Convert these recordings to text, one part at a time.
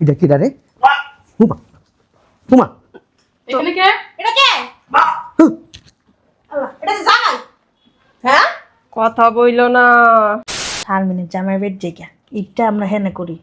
এটা কি রে হুমা। হুমা। এখানে কে? এটা কে? এটা জামাই। হ্যাঁ? কথা বইল না। শারমিনের জামাই বেড জায়গা ইটটা আমরা হেনে করি।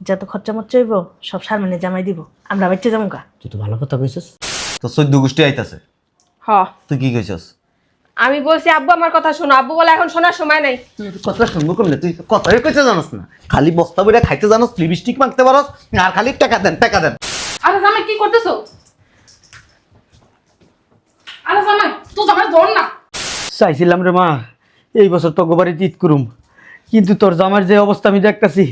যত খরচা মরচা হইব সব শারমিনের জামাই দিব। আমরা বাচ্চা যাব কা তুই তো ভালো কথা কইছিস। তো চোদ্দ গোষ্ঠী আইতাছে। হ। তুই কি কইছস? আমি বলছি আব্বু আমার কথা শোনো। আব্বু বলে এখন শোনার সময় নাই। তুই কথা শুনব করলে তুই কথাই কইতে জানাস না। খালি বস্তা বইরা খাইতে জানাস লিপস্টিক মাখতে পারস আর খালি টাকা দেন টাকা দেন। আরে জামাই কি করতেছো? আরে জামাই তো জামাই ধর না। চাইছিলাম রে মা এই বছর তগো বাড়িতে ঈদ করুম। কিন্তু তোর জামার যে অবস্থা আমি দেখতাছি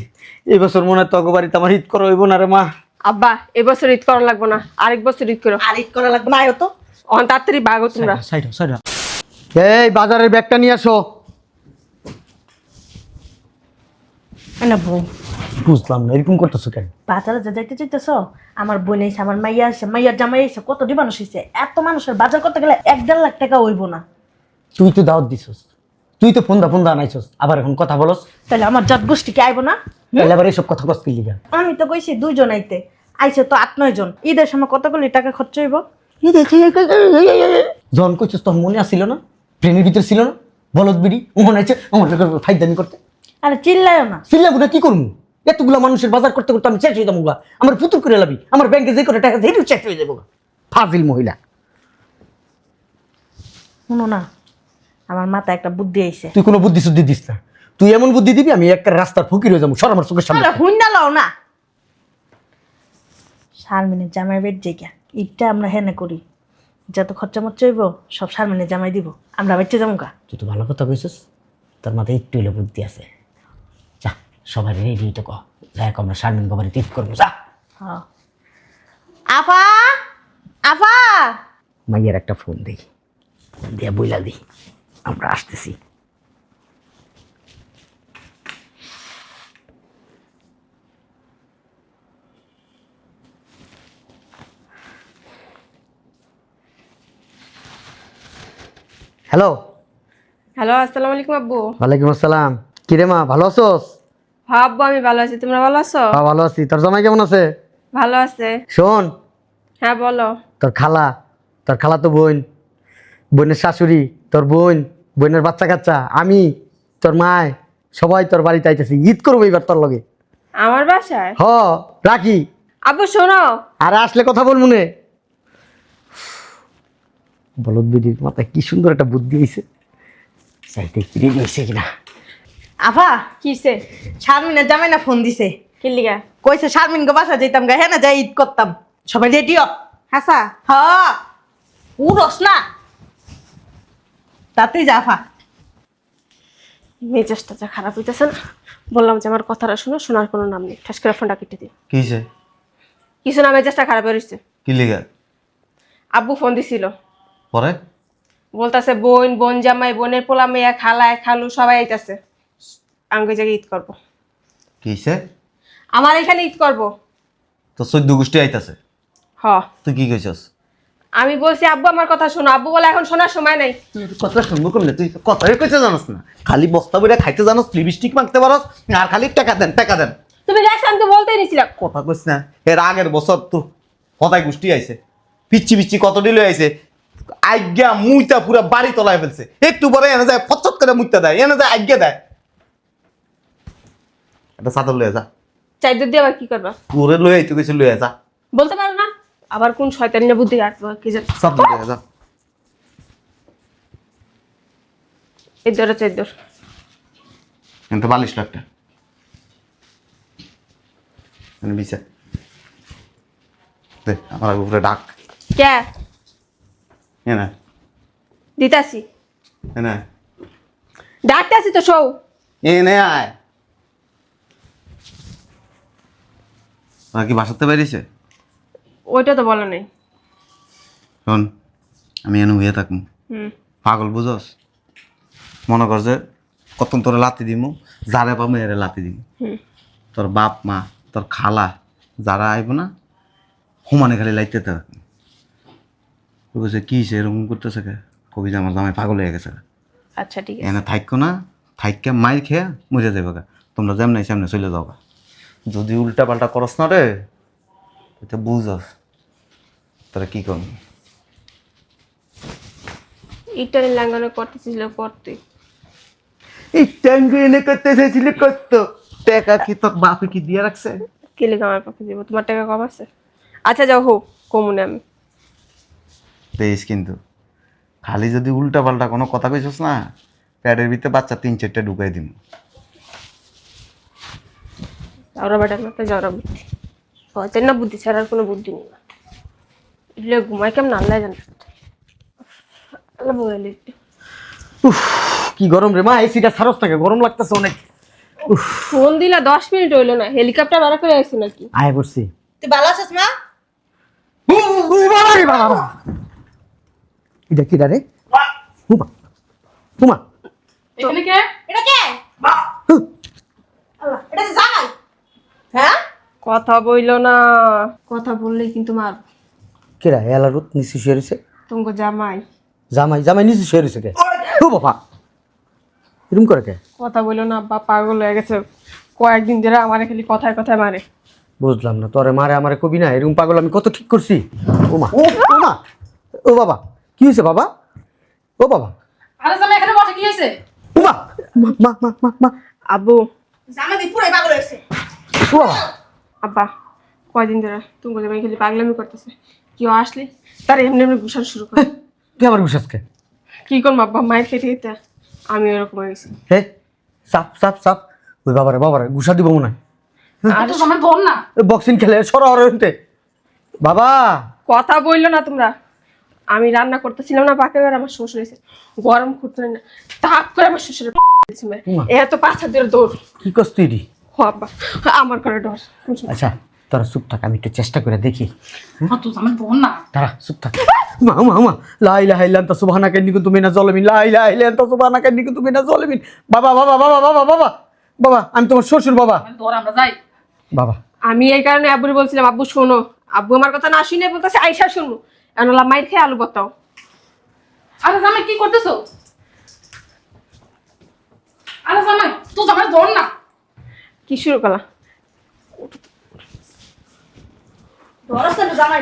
এই বছর মনে হয় তগো বাড়িতে আমার ঈদ করা হইব না রে মা। আব্বা এবছর ঈদ করা লাগবো না আরেক বছর ঈদ করো। আর ইট করা লাগবে না আয়ো তো। অন তাড়াতাড়ি ভাগো তোমরা। Side side. এই বাজারের ব্যাগটা নিয়ে আসো। না বউ? বুঝলাম না এরকম করতেছো কেন? বাজারে যা যাইতে চাইতেছ আমার বোন এসে আমার মাইয়া আসে মাইয়ার জামাই এসে কত ডি মানুষ হয়েছে এত মানুষের বাজার করতে গেলে এক দেড় লাখ টাকা হইব না। তুই তো দাওয়াত দিছস তুই তো ফোনদা ফোনদা আনাইছস আবার এখন কথা বলস। তাহলে আমার জাত গোষ্ঠী কি আইব না? তাহলে আবার এইসব কথা কস আমি তো কইছি দুইজন আইতে আইছে তো আট নয় জন ঈদের সময় কতগুলি টাকা খরচ হইব? যখন কইছস তখন মনে আসছিল না? ট্রেনের ভিতরে ছিল না? বলদ বিড়ি মনে আছে আমার ফাইদানি করতে। আরে চিল্লায়ও না। সিল্লাগুনা কি করব? এতগুলা মানুষের বাজার করতে করতে আমি শেষ হয়ে যাব। আমার পুতুর করে লাবি আমার ব্যাংকে যে করে টাকা সেটাও শেষ হয়ে যাব ফাজিল মহিলা। শুনো না আমার মাথায় একটা বুদ্ধি আইছে। তুই কোনো বুদ্ধি শুদ্ধি দিস না। তুই এমন বুদ্ধি দিবি আমি একটা রাস্তার ফকির হয়ে যাব। সর আমার চোখের সামনে। হুইন্ডা লও না। শারমিনের জামাই বেড জায়গা ঈদটা আমরা হেনে করি। যত খরচা মরচা হইব সব শারমিনের জামাই দিব। আমরা বাচ্চা যাব কা তুই তো ভালো কথা কইছিস। তোর মাথায় একটু হইলে বুদ্ধি আছে। যা সবাই রেডি তো ক। যাই আমরা সারমিন গোবারে টিপ করব যা। হ্যাঁ। আফা! আফা! মাইয়ের একটা ফোন দিই। দিয়ে বইলা দিই। আমরা আসতেছি। হ্যালো। হ্যালো আসসালামু আলাইকুম আব্বু। ওয়ালাইকুম আসসালাম। কিরে মা ভালো আছোস? হ্যাঁ আব্বু আমি ভালো আছি। তোমরা ভালো আছো? হ্যাঁ ভালো আছি। তোর জামাই কেমন আছে? ভালো আছে। শোন। হ্যাঁ বলো। তোর খালা তোর খালা তো বোন। বোনের শাশুড়ি তোর বোন বোনের বাচ্চা কাচ্চা আমি তোর মায় সবাই তোর বাড়িতে আইতেছি। ঈদ করব এবার তোর লগে। আমার বাসায়? হ রাখি। আব্বু শোনো। আর আসলে কথা বলব নে। বলদ বিডির মাথায় কি সুন্দর একটা বুদ্ধি হয়েছে চাইতে রেডি হয়েছে কিনা। আফা কিসে শারমিনের জামাই না ফোন দিছে? কি লিগা? কইছে শারমিন গো বাসা যাইতাম গা হ্যাঁ না যাই ঈদ করতাম। সবাই রেডিও হাসা? হ্যাঁ উড়স না। তাতেই যা আফা। মেজাজটা যা খারাপ হইতেছে না। বললাম যে আমার কথাটা শুনো শোনার কোনো নাম নেই। ঠাস করে ফোনটা কেটে দিই। কি হইছে? কিছু না মেজাজটা খারাপ হয়েছে কি লিগা? আব্বু ফোন দিছিল। পরে? বলতাছে বোন বোন জামাই বোনের পোলা মেয়া খালায় খালু সবাই আইতাছে। আমি ওই জায়গায় ঈদ করব। কি হইছে? আমার এখানে ঈদ করব। তো চোদ্দ গোষ্ঠী আইতাছে? হ। তুই কি কইছস? আমি বলছি আব্বু আমার কথা শোনো। আব্বু বলে এখন শোনার সময় নাই। তুই কথা শুনব করলে তুই কথাই কইতে জানাস না। খালি বস্তা বইরা খাইতে জানাস লিপস্টিক মাখতে পারস আর খালি টাকা দেন টাকা দেন। তুমি দেখছ আমি তো বলতেই নিছিলাম। কথা কইস না এর আগের বছর তো কথায় গোষ্ঠী আইছে। পিচ্ছি পিচ্ছি কত ডিলে আইছে? আজ্ঞা মুইতা পুরা বাড়ি তলায় ফেলছে। একটু পরে এনে যায় ফচত করে মুইতা দেয় এনে যায় আজ্ঞা দেয়। এটা চাদর লয়ে যা। চাইদের দিয়ে আবার কি করবা? তোরে লয়ে আইতে কইছে লয়ে যা। বলতে পারো না? আবার কোন শয়তানি না বুদ্ধি আসব কি জানি। চাদর লয়ে যা। এই দরে চাইদর কিন্তু বালিশ লাখটা বিছা। দে আমার উপরে ডাক। কে? না। দিতাছি। এ না। ডাকতে তো সৌ। এ নে আয়। ওরা কি বাসাতে বেরিয়েছে? ওইটা তো বলো নাই। শোন আমি এনে হয়ে থাকব। হুম। পাগল বুঝস? মনে কর যে কত তোরে লাতি দিমু যারে পাবো এরে লাতি দিমু। তোর বাপ মা তোর খালা যারা আইব না হুমানে খালি লাইতে থাকব। বলছে কি সে এরকম করতেছে কে? কবি আমার জামাই পাগল হয়ে গেছে আচ্ছা ঠিক আছে। এনে থাইকো না থাইকে মাইর খেয়ে মরে যাবে গা তোমরা যেমন সেমনে চলে যাও গা যদি উল্টা পাল্টা করস না রে এটা বুঝস। তোরা কি করবি ইটালি লাঙ্গনে করতেছিল করতে এই ট্যাঙ্গি এনে করতে চাইছিলে করতো টাকা কি তোর বাপে কি দিয়ে রাখছে? কেলে আমার পক্ষে দিব তোমার টাকা কম আছে? আচ্ছা যাও হোক কমুনে আমি। দেখিস কিন্তু। খালি যদি উল্টা পাল্টা কোনো কথা কইছস না প্যাডের ভিতরে বাচ্চা তিন চারটে ঢুকাই দিম। যাওরা বেটার মাথায় যাওরা বুদ্ধি। সহজের না বুদ্ধি ছাড়া আর কোনো বুদ্ধি নেই। এগুলো ঘুমাই কেমন আল্লাহ জানে। উফ কি গরম রে মা এসিটা সারস থাকে গরম লাগতেছে অনেক। ফোন দিলা দশ মিনিট হইল না হেলিকপ্টার ভাড়া করে আসছি নাকি? আয় পড়ছি তুই ভালো আছিস মা? বাবা রে বাবা বাবা। এটা কি রে? হুমা। হুমা। এখানে কে? এটা কে? হু, আল্লাহ এটা তো জামাই। হ্যাঁ? কথা বইলো না। কথা বললেই কিন্তু মার। কে রা? এলারুত নিচে শুয়ে রয়েছে? তোমাকে জামাই। জামাই জামাই নিচে শুয়ে রয়েছে কে? ও বাবা। এরম করে কে? কথা বইলো না বা পাগল হয়ে গেছে। কয়েকদিন ধরে আমার খালি কথায় কথায় মারে। বুঝলাম না তোরে মারে আমারে কবি না এরকম পাগল আমি কত ঠিক করছি? ও মা ও মা ও বাবা। কি হয়েছে বাবা? ও বাবা। আরে জামাই এখানে বসে কি হয়েছে? ও মা মা মা মা মা। আব্বু। জামাই দি পুরাই পাগল হয়েছে। ও বাবা। আব্বা কয়দিন ধরে তুমি জামাই খালি পাগলামি করতেছে। কেউ আসলে তার এমনি এমনি ঘুষানো শুরু করে। তুই আমার কি করব আব্বা মায়ের খেতে খেতে আমি এরকম হয়ে গেছি। হে সাপ সাপ সাপ ওই বাবারে বাবারে গুসা দিব মনে হয়। আর তো ধর না। বক্সিং খেলে সরা হরে বাবা। কথা বলল না তোমরা। আমি রান্না করতেছিলাম না ঘরে আমার শ্বশুর এসে গরম করতে না। তাপ করে আমার। উমা। এত পাঁচা দিয়ে দৌড়। কি করছ তুই রে? আমার ঘরে ডর আচ্ছা তোরা চুপ থাক আমি একটু চেষ্টা করে দেখি। আর তো না? তারা চুপ থাক। মা মা মা লা ইলাহা ইল্লা আনতা সুবহানাকা ইন্নী কুনতু মিনাজ জালিমিন লা ইলাহা ইল্লা আনতা সুবহানাকা ইন্নী কুনতু মিনাজ জালিমিন বাবা বাবা বাবা বাবা বাবা বাবা আমি তোমার শ্বশুর বাবা। বাবা। আমি এই কারণে আব্বুরে বলছিলাম আব্বু শোনো আব্বু আমার কথা না শুনে বলতেছে আইসা শুনব। এখন ওলা মাইর খেয়ে আলু বতাও। আরে জামাই কি করতেছো? আরে জামাই তো জামাই ধর না। কি শুরু করলা? ধরস না জামাই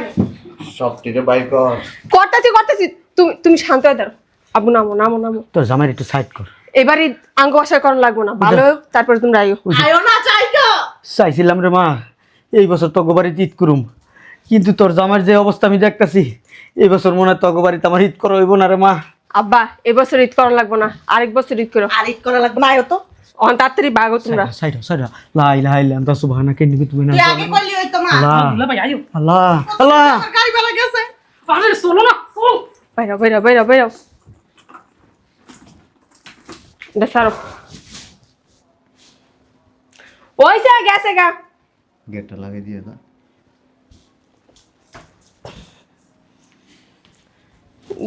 সব টিরে বাইর কর। করতেছি করতেছি। তুমি তুমি শান্ত হয়ে দাঁড়ো আব্বু নামো নামো নামো। তোর জামাই একটু সাইড কর। এবারই আঙ্গ বাসায় করানো লাগবো না। ভালো তারপরে তোমরা আইও আয়ো না চাই তো চাইছিলাম রে মা এই বছর তগবাড়িতে ঈদ করুম। কিন্তু তোর জামার যে অবস্থা আমি দেখতাছি এই বছর মনে হয় তগবাড়িতে আমার ঈদ করা হইব না রে মা। আব্বা এবছর ঈদ করা লাগবো না আরেক বছর ঈদ করো। আর ইট করা লাগবে না আয়ো তো। অন তাড়াতাড়ি বাগো তোমরা। সাইড সাইড লা ইলাহা ইল্লা আনতা সুবহানাকা ইন্নী কুনতু মিনাজ তুই আগে জালিমিন করলি ওই মা। আল্লাহ। ভাই আয়ো। আল্লাহ আল্লাহ। গাড়ি বেলা গেছে। আরে চলো না চল বাইরাও বাইরাও বাইরাও বাইরাও এটা ওই সে গেছে গা। গেটটা লাগিয়ে দিয়ে দাও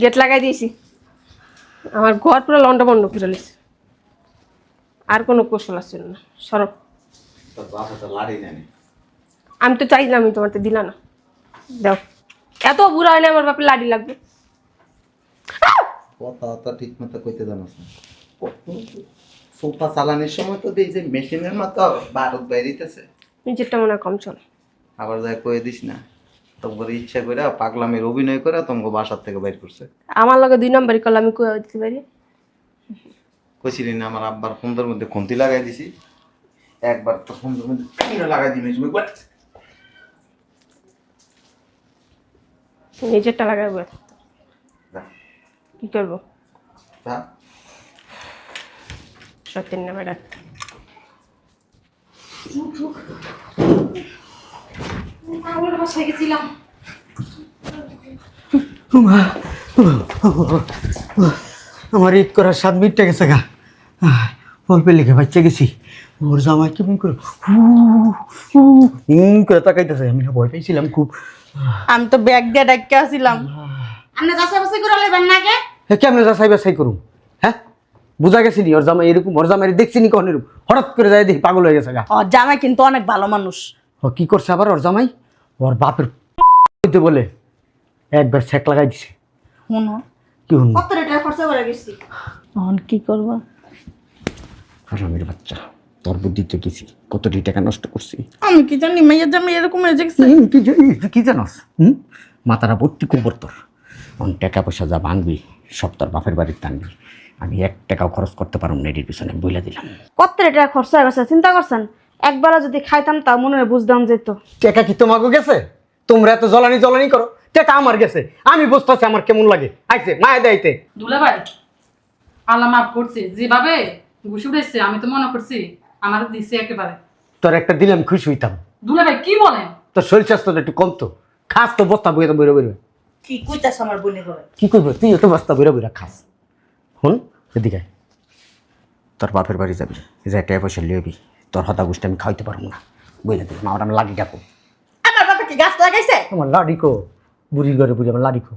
গেট লাগাই দিয়েছি। আমার ঘর পুরো লন্ডা বন্ধ করে লিস আর কোনো কৌশল আসছিল না। সরব তোর তো লাড়ি জানি আমি তো চাইলাম আমি তোমার তো দিলা না। দাও। এত বুড়া হলে আমার বাপের লাডি লাগবে। কথা ঠিক মতো কইতে জানাস না। সোফা চালানোর সময় তো যে মেশিনের মতো ভারত বাইরিতেছে নিজেরটা মনে হয় কম চলে। আবার কয়ে দিস না। তোমার ইচ্ছা করে পাগলামের অভিনয় করে তোমাকে বাসার থেকে বাইর করছে। আমার লগে দুই নম্বরই করলে আমি কয়ে দিতে পারি? কইছিলি না আমার আব্বার ফোনটার মধ্যে খুন্তি লাগাই দিছি। একবার তো ফোনটার মধ্যে লাগাই দিবি তুমি? নিজেরটা লাগাবো কি করব? যা। সত্যি নামে আমার বাসায় গেছিলাম। আমার ঈদ করার সাত মিনিটটা গেছে গা। অল্পে লিখে বাচ্চা গেছি। ওর জামাই কেমন করে হুম করে তাকাইতেছে। আমি ভয় পাইছিলাম খুব। আমি তো ব্যাগ দিয়ে ডাক্কে আসিলাম আপনি যাচাই বাছাই করে লইবেন না কে হ্যাঁ কেমন যাচাই বাছাই করুম? হ্যাঁ বুঝা গেছি ওর জামাই এরকম ওর জামাই দেখছি নি কখন এরকম? হঠাৎ করে যাই দেখি পাগল হয়ে গেছে গা। জামাই কিন্তু অনেক ভালো মানুষ। ও কি করছে আবার ওর জামাই? ওর বাপের হইতে বলে। একবার ছ্যাক লাগাই দিছে। শুনো কি হন? কত রেটার খরচা করে গেছি? এখন কি করব? হারামির বাচ্চা। তোর বুদ্ধিতে গেছি। কতটি টাকা নষ্ট করছি? আমি কি জানি মাইয়া জামাই এরকম হয়ে যাচ্ছে কি জানিস তুই কি জানাস? হুম? মাথাটা ভর্তি কুবর তোর। অন টাকা পয়সা যা ভাঙবি সব তোর বাপের বাড়ির টানবি আমি এক টাকাও খরচ করতে পারব না এটির পিছনে বইলা দিলাম। কত টাকা খরচ হয়ে গেছে? চিন্তা করছেন? একবেলা যদি খাইতাম তা মনে হয় বুঝতাম যেত টাকা কি তোমাকে গেছে? তোমরা এত জ্বলানি জ্বলানি করো। টাকা আমার গেছে। আমি বুঝতেছি আমার কেমন লাগে। আইছে মায়ের দাইতে দুলা ভাই আল্লাহ মাফ করছে। যেভাবে ঘুষি উঠেছে আমি তো মনে করছি আমার দিছে একেবারে। তোর একটা দিলাম খুশি হইতাম। দুলা ভাই কি বলেন তোর শরীর স্বাস্থ্যটা একটু কমতো খাস তো বস্তা বইয়ে তো বইরে বইরে কি কইতাছ আমার বোনে করে কি করব তুই তো বস্তা বইরে বইরে খাস। শুন এদিকে আয়। তোর বাপের বাড়ি যাবি। যে টাকা পয়সা লিয়েবি তোর হতা গোষ্ঠী আমি খাইতে পারব না। বুঝলে দিলাম আমার আমি লাডি ডাকো। আমার বাবা কি গাছ লাগাইছে? আমার লাডি কো? বুড়ি ঘরে বুড়ি আমার লাডি কো?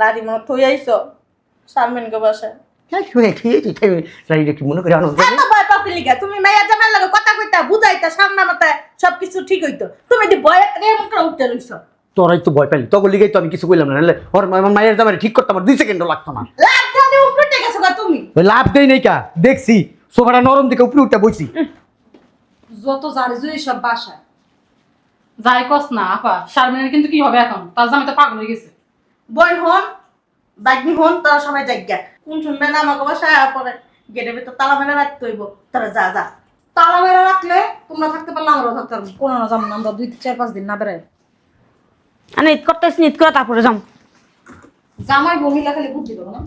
লাড়ি মনে থই আইছো। শারমিন গো মনে পাতি তুমি মাইয়া জামাই লাগে কথা কইতা বুঝাইতা সামনা মাথায় সবকিছু ঠিক হইতো। তুমি দি ভয় একটা এমন করে উঠতে রইছো তোরাই তো ভয় পাইলি। তখন লিগেই তো আমি কিছু বললাম না। নাহলে ওর মায়ের জামাই ঠিক করতে আমার দুই সেকেন্ডও লাগতো না। লাভ দেই নাই কা। দেখছি সোফাটা নরম দিকে উপরে উঠে বইছি যত জারি জুই সব বাসায়। যাই কস না আপা শারমিনের কিন্তু কি হবে এখন? তার জামাই তো পাগল হয়ে গেছে। বোন হন বাগনি হন তারা সবাই জায়গা কোন শুনবে না আমাকে বাসায় আয়া পরে গেটের ভিতর তালা মেরে রাখতে হইব। তারা যা যা। তালা মেরে রাখলে তোমরা থাকতে পারলে আমরাও থাকতে পারব। কোনো না যাব না আমরা দুই চার পাঁচ দিন না বেড়াই। আমি ঈদ করতেছি ঈদ করে তারপরে যাম। জামাই মহিলা খালি বুদ্ধি দেবো না?